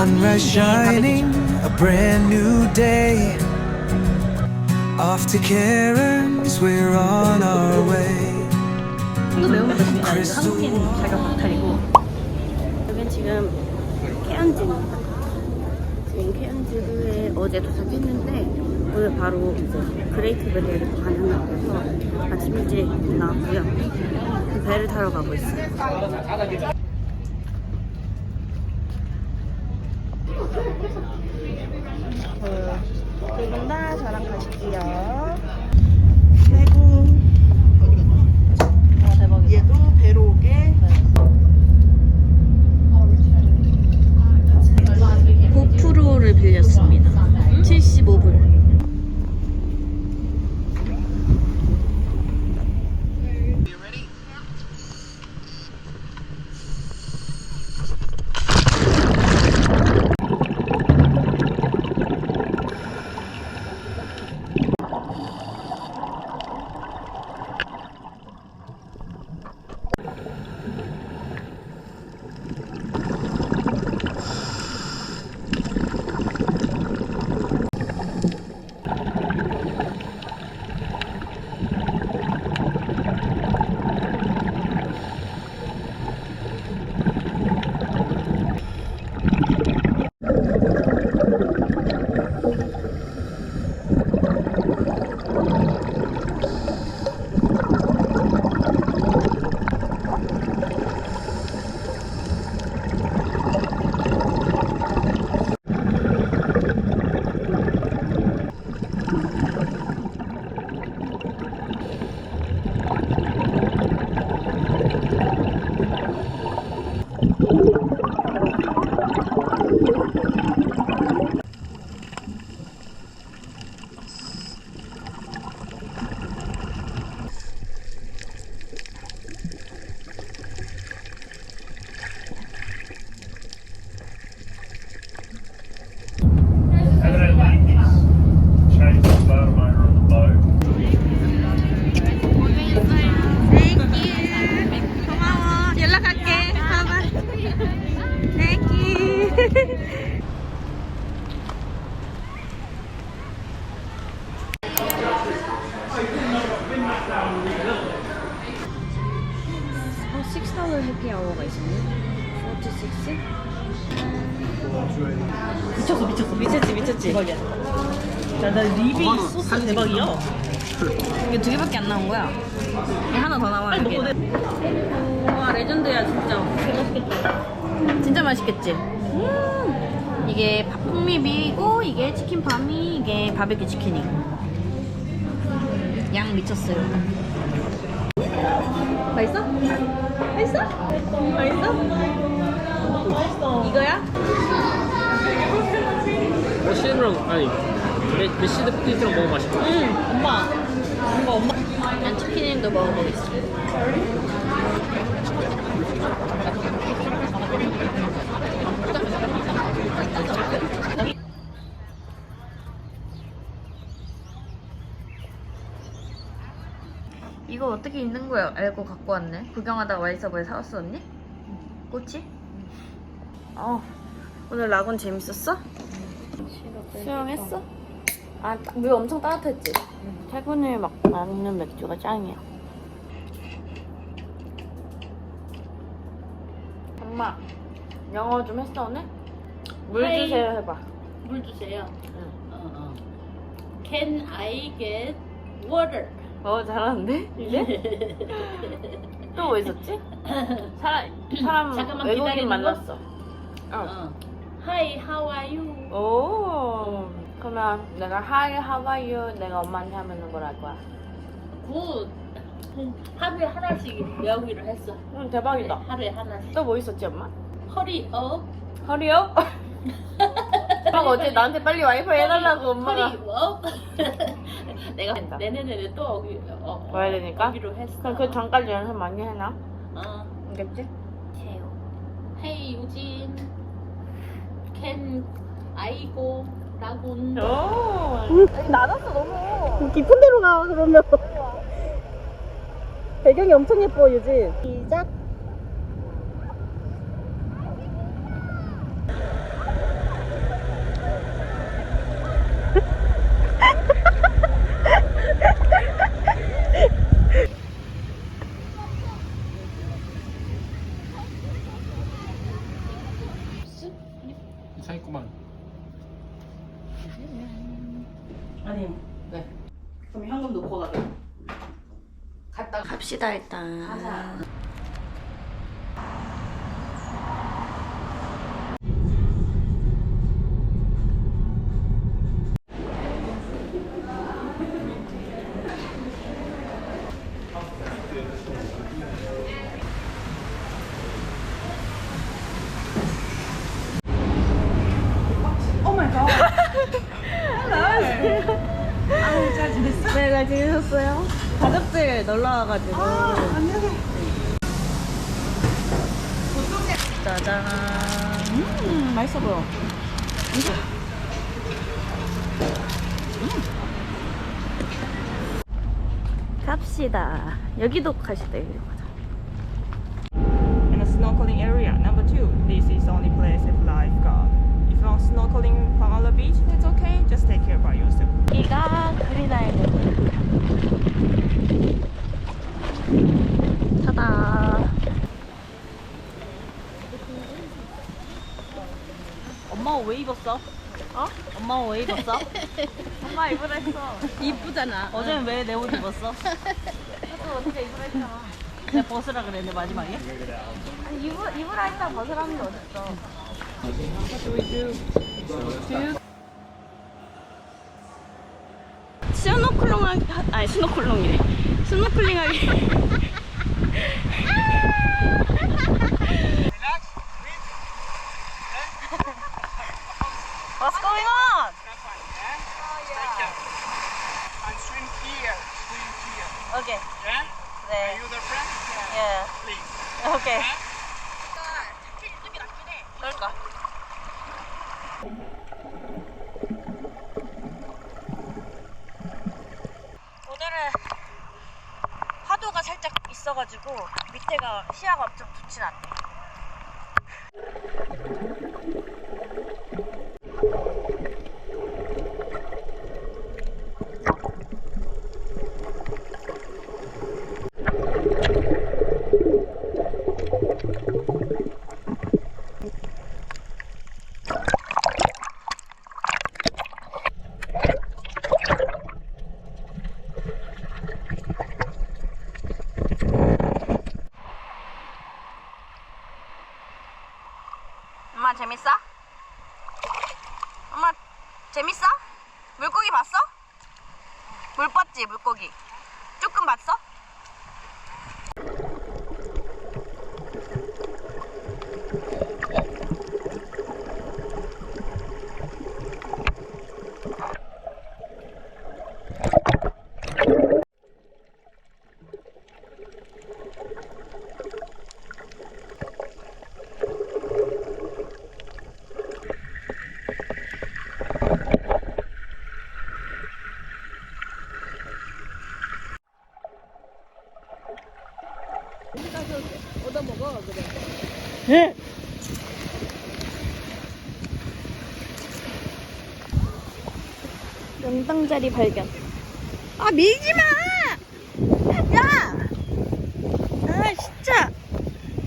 Sunrise shining, a brand new day. Off to Karen's, we're on our way. 또 매운맛 드시는 거 아니죠? 한국인 자격 박탈이고 여긴 지금 케안즈입니다 지금 케안즈에 어제 도착했는데 오늘 바로 이제 그레이트 베리를 가는 거라서 아침 일찍 나왔고요 그 배를 타러 가고 있어요 미쳤어 미쳤어 미쳤지, 미쳤지. 대박이야 야나 리비 소스 대박이야 이게 두 개밖에 안 나온 거야. 이게 하나 더 나와. 이게. 먹고 와 레전드야 진짜. 맛있겠다. 진짜 맛있겠지. 음. 이게 밥 풍미비고 이게 치킨 밤이 이게 바베큐 치킨이. 양 미쳤어요. 맛있어? 맛있어? 맛있어? 맛있어 이거야? 머시랑 아니 메, 메시드 포테이토랑 먹으면 맛있다 응 엄마 뭔가 엄마 난 치킨도 먹어보겠어. 이거 어떻게 있는 거야? 알고 갖고 왔네. 구경하다가 와이서버에 사왔어 언니? 꽃이? 어. 오늘 라군 재밌었어? 수영했어? 아, 물 엄청 따뜻했지? 퇴근을 막 먹는 맥주가 짱이야. 엄마, 영어 좀 했어 오늘? 물 하이. 주세요 해봐. 물 주세요. 응. 어, 어. Can I get water? 어 잘하는데 이제? 또 뭐 있었지? 사람 사람 잠깐만 외국인 기다리는 만났어. 어. 어. Hi, how are you? 오. 그러면 내가 Hi, how are you? 내가 엄마한테 하면 뭘할 거야? 굿. 하루에 하나씩 외우기로 했어. 응 대박이다. 하루에 하나씩. 또 뭐 있었지 엄마? 허리 업. 허리요? 엄마가 어제 나한테 빨리 와이파이 해달라고 엄마가 허리 업. 내가 된다. 내년에는 또 오기, 어, 와야 되니까? 오기로 했어. 그럼 그 전까지 연습 많이 해놔 어. 알겠지? Hey, 유진. Can I go? 라군. 오 낮았어 너무 깊은 데로 가 그러면 배경이 엄청 예뻐 유진 시작 아니 네. 그럼 현금 놓고 가게. 갔다 갑시다 일단. 가자. 잘 지내셨어요? 가족들 놀러 와가지고. 짜잔. 음, 맛있어 보여. 갑시다. 여기도 가시다, 여기도 가자. in a snorkeling area. Number two, this is only place with lifeguard. Want snorkeling from on the beach, it's okay. Just take care by yourself. 여기가 그리나이드. 타다. 엄마 옷 왜 입었어? 어? 엄마 옷 왜 입었어? 엄마 입으라 했어. 이쁘잖아. 어제는 왜 내 옷 입었어? 나도 어떻게 입으라 했잖아. 내가 벗으라 그랬는데 마지막에? 입으, 입으라 했다 벗으라는 게 어딨어. 스노클링 하기, 아니 스노클링이래. 스노클링 하기. What's going on? And swim here, swim here. Okay. Yeah? 네. Are you the friend? Yeah. Please. Okay. 그럴까? 오늘은 파도가 살짝 있어가지고 밑에가 시야가 엄청 좋진 않네. 재밌어? 엄마 재밌어? 물고기 봤어? 물 봤지 물고기 조금 봤어? 명당자리 발견. 아 밀지 마! 야! 아 진짜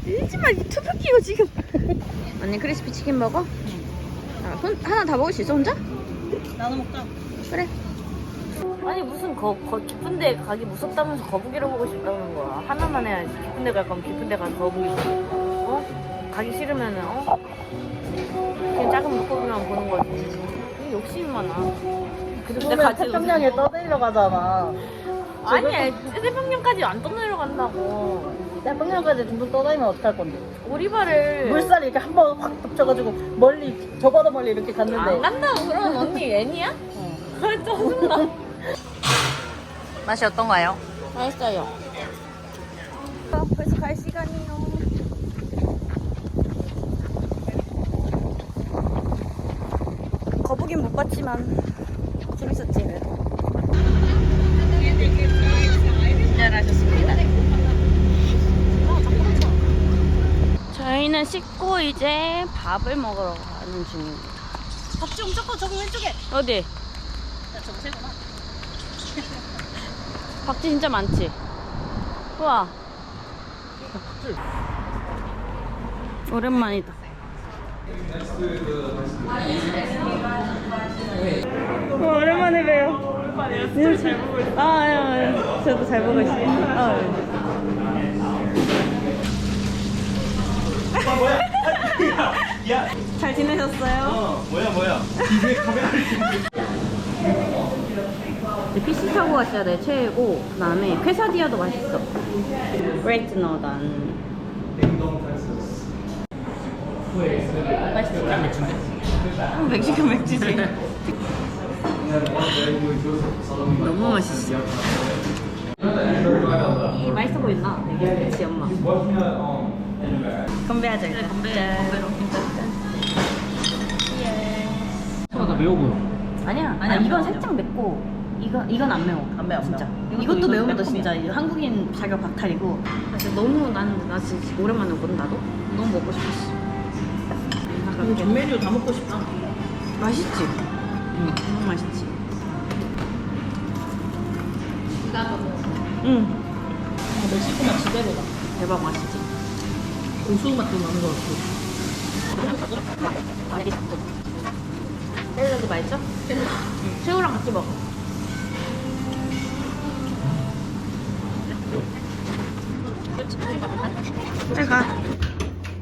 밀지 마. 이 투표 끼고 지금. 언니 크리스피 치킨 먹어? 아, 손 하나 다 먹을 수 있어 혼자? 나눠 먹자. 그래. 아니 무슨 거, 거 깊은 데 가기 무섭다면서 거북이를 보고 싶다는 거야. 하나만 해야지. 깊은 데 갈 거면 깊은 데 가서 거북이. 어? 가기 싫으면은 어? 그냥 작은 물고기만 보는 거지. 이 욕심이 많아. 그래서 내가 태평양에 떠내려 가잖아. 아니야 태평양까지 안 떠내려 간다고. 태평양까지 둥둥 떠다니면 어떡할 건데? 오리발을 물살이 이렇게 한 번 확 덮쳐가지고 멀리 저보다 멀리 이렇게 갔는데 안 간다고 그럼 언니 애니야? 어. 짜증나. 맛이 어떤가요? 맛있어요. 벌써 갈 시간이요. 거북이는 못 봤지만 재밌었지. 잘하셨습니다. 저희는 씻고 이제 밥을 먹으러 가는 중입니다. 밥 좀 조금 저기 왼쪽에. 어디? 야 저거 새구나. 박쥐 진짜 많지? 우와. 오랜만이다. 와, 오랜만에 봬요. 스토리 잘 보고 있어. 아, 예, 예. 저도 잘 보고 있어요. 아, 예. 잘 지내셨어요? 뭐야 뭐야 PC 타고 가셔야 돼, 최고. 그 다음에 퀘사디아도 맛있어. 그레이트 너단. 맛있어. 어, 멕시코 맥주지. 너무 맛있어. 이 맛있어 보인다. 되게 그치 엄마. 건배하자. 그래 건배. 건배로. 나 매워 보여 아니야. 아니야. 이건 살짝 맵고. 이거 이건 안 매워. 안 매워. 진짜. 이것도 매우면 너 진짜 한국인 자격 박탈이고. 진짜 너무 나는 나 진짜 오랜만에 오거든 나도. 너무 먹고 싶었어. 전 메뉴 다 먹고 싶다. 맛있지. 응. 너무 맛있지. 응. 멕시코 맛 제대로다. 대박 맛있지. 고수 맛도 나는 것 같고. 맛있어. 샐러드 맛있어? 응. 새우랑 같이 먹어. 빨리 가.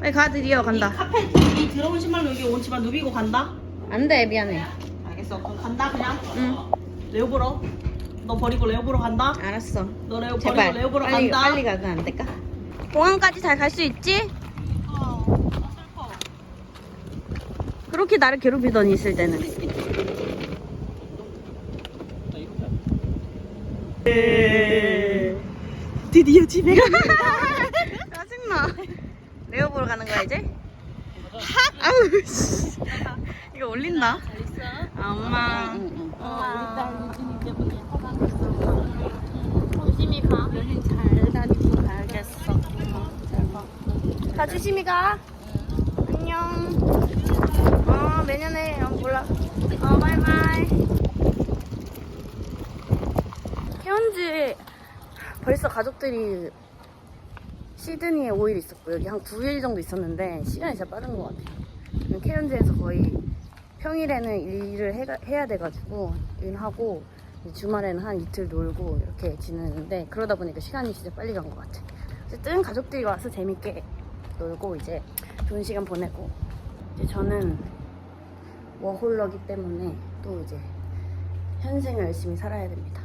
빨리 가 드디어 간다. 카페 이 들어온 신발 여기 옳지만 누비고 간다. 안 돼, 미안해. 알겠어. 그럼 간다 그냥. 응. 레오 보러. 너 버리고 레오 보러 간다. 알았어. 너 레오 제발. 버리고 레오 보러 빨리, 간다. 빨리 가면 안 될까? 공항까지 잘 갈 수 있지? 그렇게 나를 괴롭히더니 있을 때는. 드디어 집에 가. 레오 보러 가는 거야 이제? 아우 씨. 이거 올린다. 아, 엄마. 엄마. 조심히 가. 여행 잘 다니고 가야겠어. 가 조심히 가. 안녕. 어 내년에 어, 몰라. 어 바이바이. 현지 벌써 가족들이 시드니에 5일 있었고 여기 한 9일 정도 있었는데 시간이 진짜 빠른 것 같아요. 케언즈에서 거의 평일에는 일을 해, 해야 돼가지고 일하고 주말에는 한 이틀 놀고 이렇게 지내는데 그러다 보니까 시간이 진짜 빨리 간 것 같아요. 어쨌든 가족들이 와서 재밌게 놀고 이제 좋은 시간 보내고 이제 저는 워홀러기 때문에 또 이제 현생을 열심히 살아야 됩니다.